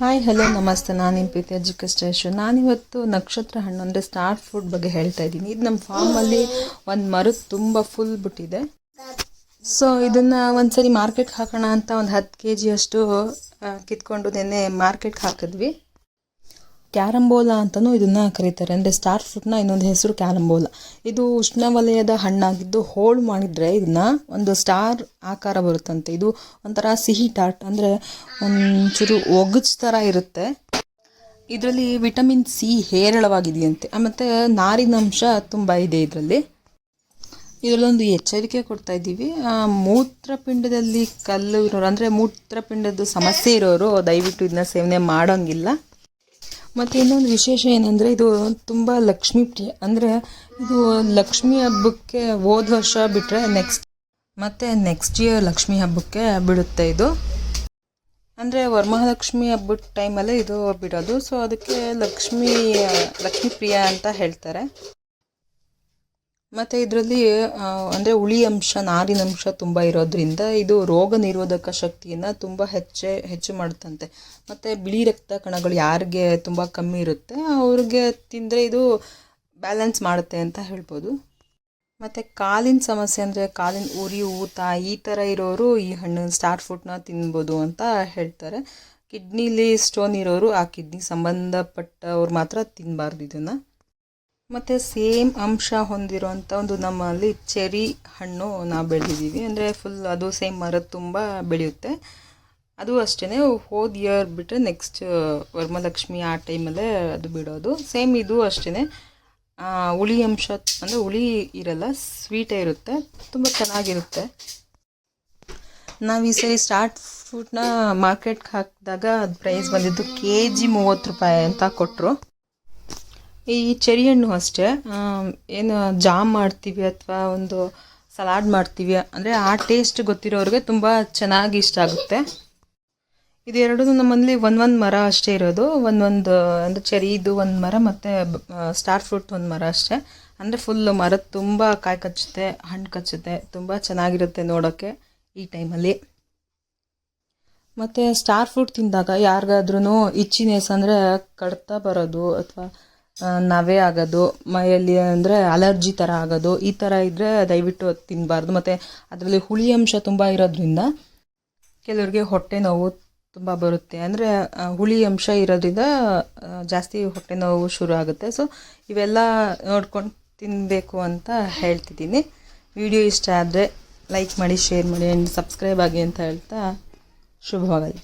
Hi, hello, ನಮಸ್ತೆ. ನಾನು ನಿಮ್ಮ ಪ್ರೀತಿ ಸ್ಟೇಷನ್ ನಾನಿವತ್ತು ನಕ್ಷತ್ರ ಹಣ್ಣು ಅಂದರೆ ಸ್ಟಾರ್ ಫ್ರೂಟ್ ಬಗ್ಗೆ ಹೇಳ್ತಾ ಇದ್ದೀನಿ. ಇದು ನಮ್ಮ ಫಾರ್ಮಲ್ಲಿ ಒಂದು ಮರದ ತುಂಬ ಫುಲ್ ಬಿಟ್ಟಿದೆ. ಸೊ ಇದನ್ನು ಒಂದು ಸರಿ ಮಾರ್ಕೆಟ್ಗೆ ಹಾಕೋಣ ಅಂತ ಒಂದು ಹತ್ತು ಕೆ ಜಿಯಷ್ಟು ಕಿತ್ಕೊಂಡು ನೆನ್ನೆ ಮಾರ್ಕೆಟ್ಗೆ ಹಾಕಿದ್ವಿ. ಕ್ಯಾರಂಬೋಲಾ ಅಂತಲೂ ಇದನ್ನು ಕರೀತಾರೆ. ಅಂದರೆ ಸ್ಟಾರ್ ಫ್ರೂಟ್ನ ಇನ್ನೊಂದು ಹೆಸರು ಕ್ಯಾರಂಬೋಲಾ. ಇದು ಉಷ್ಣವಲಯದ ಹಣ್ಣಾಗಿದ್ದು ಹೋಳು ಮಾಡಿದರೆ ಇದನ್ನು ಒಂದು ಸ್ಟಾರ್ ಆಕಾರ ಬರುತ್ತಂತೆ. ಇದು ಒಂಥರ ಸಿಹಿ ಟಾಟ್ ಅಂದರೆ ಒಂಚೂರು ಒಗಚ್ ಥರ ಇರುತ್ತೆ. ಇದರಲ್ಲಿ ವಿಟಮಿನ್ ಸಿ ಹೇರಳವಾಗಿದೆಯಂತೆ. ಮತ್ತು ನಾರಿನಂಶ ತುಂಬ ಇದೆ ಇದರಲ್ಲಿ. ಇದರಲ್ಲೊಂದು ಎಚ್ಚರಿಕೆ ಕೊಡ್ತಾ ಇದ್ದೀವಿ. ಮೂತ್ರಪಿಂಡದಲ್ಲಿ ಕಲ್ಲು ಇರೋರು, ಅಂದರೆ ಮೂತ್ರಪಿಂಡದ ಸಮಸ್ಯೆ ಇರೋರು ದಯವಿಟ್ಟು ಇದನ್ನ ಸೇವನೆ ಮಾಡೋಂಗಿಲ್ಲ. ಮತ್ತು ಇನ್ನೊಂದು ವಿಶೇಷ ಏನಂದರೆ ಇದು ತುಂಬ ಲಕ್ಷ್ಮೀ ಪ್ರಿಯ ಅಂದರೆ ಇದು ಲಕ್ಷ್ಮಿ ಹಬ್ಬಕ್ಕೆ ಹೋದ ವರ್ಷ ಬಿಟ್ಟರೆ ನೆಕ್ಸ್ಟ್ ಮತ್ತು ನೆಕ್ಸ್ಟ್ ಇಯರ್ ಲಕ್ಷ್ಮಿ ಹಬ್ಬಕ್ಕೆ ಬಿಡುತ್ತೆ ಇದು. ಅಂದರೆ ವರಮಹಾಲಕ್ಷ್ಮಿ ಹಬ್ಬದ ಟೈಮಲ್ಲೇ ಇದು ಬಿಡೋದು. ಸೊ ಅದಕ್ಕೆ ಲಕ್ಷ್ಮಿ, ಲಕ್ಷ್ಮೀ ಪ್ರಿಯ ಅಂತ ಹೇಳ್ತಾರೆ. ಮತ್ತು ಇದರಲ್ಲಿ ಅಂದರೆ ಹುಳಿ ಅಂಶ ನಾರಿನಂಶ ತುಂಬ ಇರೋದ್ರಿಂದ ಇದು ರೋಗ ನಿರೋಧಕ ಶಕ್ತಿಯನ್ನು ತುಂಬ ಹೆಚ್ಚೆ, ಹೆಚ್ಚು ಮಾಡುತ್ತಂತೆ. ಮತ್ತು ಬಿಳಿ ರಕ್ತ ಕಣಗಳು ಯಾರಿಗೆ ತುಂಬ ಕಮ್ಮಿ ಇರುತ್ತೆ, ಅವ್ರಿಗೆ ತಿಂದರೆ ಇದು ಬ್ಯಾಲೆನ್ಸ್ ಮಾಡುತ್ತೆ ಅಂತ ಹೇಳ್ಬೋದು. ಮತ್ತು ಕಾಲಿನ ಸಮಸ್ಯೆ ಅಂದರೆ ಕಾಲಿನ ಉರಿ, ಊತ, ಈ ಥರ ಇರೋರು ಈ ಹಣ್ಣು, ಸ್ಟಾರ್ ಫ್ರೂಟ್ನ ತಿನ್ಬೋದು ಅಂತ ಹೇಳ್ತಾರೆ. ಕಿಡ್ನಿಲಿ ಸ್ಟೋನ್ ಇರೋರು ಆ ಕಿಡ್ನಿ ಸಂಬಂಧಪಟ್ಟವ್ರು ಮಾತ್ರ ತಿನ್ನಬಾರ್ದು ಇದನ್ನು. ಮತ್ತು ಸೇಮ್ ಅಂಶ ಹೊಂದಿರುವಂಥ ಒಂದು ನಮ್ಮಲ್ಲಿ ಚೆರಿ ಹಣ್ಣು ನಾವು ಬೆಳೆದಿದ್ದೀವಿ. ಅಂದರೆ ಫುಲ್ ಅದು ಸೇಮ್ ಮರದ ತುಂಬ ಬೆಳೆಯುತ್ತೆ. ಅದು ಅಷ್ಟೇ ಹೋದ ಇಯರ್ ಬಿಟ್ಟರೆ ನೆಕ್ಸ್ಟ್ ವರ್ಮಲಕ್ಷ್ಮಿ ಆ ಟೈಮಲ್ಲೇ ಅದು ಬಿಡೋದು. ಸೇಮ್ ಇದು ಅಷ್ಟೇ ಹುಳಿ ಅಂಶ, ಅಂದರೆ ಹುಳಿ ಇರಲ್ಲ ಸ್ವೀಟೇ ಇರುತ್ತೆ. ತುಂಬ ಚೆನ್ನಾಗಿರುತ್ತೆ. ನಾವು ಈ ಸರಿ ಸ್ಟಾರ್ಟ್ ಫ್ರೂಟ್ನ ಮಾರ್ಕೆಟ್ಗೆ ಹಾಕಿದಾಗ ಅದು ಪ್ರೈಸ್ ಬಂದಿದ್ದು ಕೆ ಜಿ ಮೂವತ್ತು ರೂಪಾಯಿ ಅಂತ ಕೊಟ್ಟರು ಈ ಚೆರಿ ಹಣ್ಣು ಅಷ್ಟೇ ಏನು ಜಾಮ್ ಮಾಡ್ತೀವಿ ಅಥವಾ ಒಂದು ಸಲಾಡ್ ಮಾಡ್ತೀವಿ, ಅಂದರೆ ಆ ಟೇಸ್ಟ್ ಗೊತ್ತಿರೋರಿಗೆ ತುಂಬ ಚೆನ್ನಾಗಿ ಇಷ್ಟ ಆಗುತ್ತೆ. ಇದೆರಡು ನಮ್ಮಲ್ಲಿ ಒಂದೊಂದು ಮರ ಅಷ್ಟೇ ಇರೋದು ಒಂದೊಂದು ಅಂದರೆ ಚೆರಿದು ಒಂದು ಮರ ಮತ್ತು ಸ್ಟಾರ್ ಫ್ರೂಟ್ ಒಂದು ಮರ ಅಷ್ಟೇ. ಅಂದರೆ ಫುಲ್ ಮರ ತುಂಬ ಕಾಯಿ ಕಚ್ಚುತ್ತೆ, ಹಣ್ಣು ಕಚ್ಚುತ್ತೆ, ತುಂಬ ಚೆನ್ನಾಗಿರುತ್ತೆ ನೋಡೋಕ್ಕೆ ಈ ಟೈಮಲ್ಲಿ. ಮತ್ತು ಸ್ಟಾರ್ ಫ್ರೂಟ್ ತಿಂದಾಗ ಯಾರಿಗಾದ್ರೂ ಇಚ್ಚಿನೇಸ್ ಅಂದರೆ ಕಡ್ತಾ ಬರೋದು, ಅಥವಾ ನವೆ ಆಗೋದು, ಮೈಯಲ್ಲಿ ಅಂದರೆ ಅಲರ್ಜಿ ಥರ ಆಗೋದು, ಈ ಥರ ಇದ್ದರೆ ದಯವಿಟ್ಟು ತಿನ್ನಬಾರ್ದು ಮತ್ತು ಅದರಲ್ಲಿ ಹುಳಿ ಅಂಶ ತುಂಬ ಇರೋದ್ರಿಂದ ಕೆಲವರಿಗೆ ಹೊಟ್ಟೆ ನೋವು ತುಂಬ ಬರುತ್ತೆ. ಅಂದರೆ ಹುಳಿ ಅಂಶ ಇರೋದ್ರಿಂದ ಜಾಸ್ತಿ ಹೊಟ್ಟೆ ನೋವು ಶುರು ಆಗುತ್ತೆ. ಸೊ ಇವೆಲ್ಲ ನೋಡ್ಕೊಂಡು ತಿನ್ನಬೇಕು ಅಂತ ಹೇಳ್ತಿದ್ದೀನಿ. ವಿಡಿಯೋ ಇಷ್ಟ ಆದರೆ ಲೈಕ್ ಮಾಡಿ, ಶೇರ್ ಮಾಡಿ ಆ್ಯಂಡ್ ಸಬ್ಸ್ಕ್ರೈಬ್ ಆಗಿ ಅಂತ ಹೇಳ್ತಾ ಶುಭವಾಗಲಿ.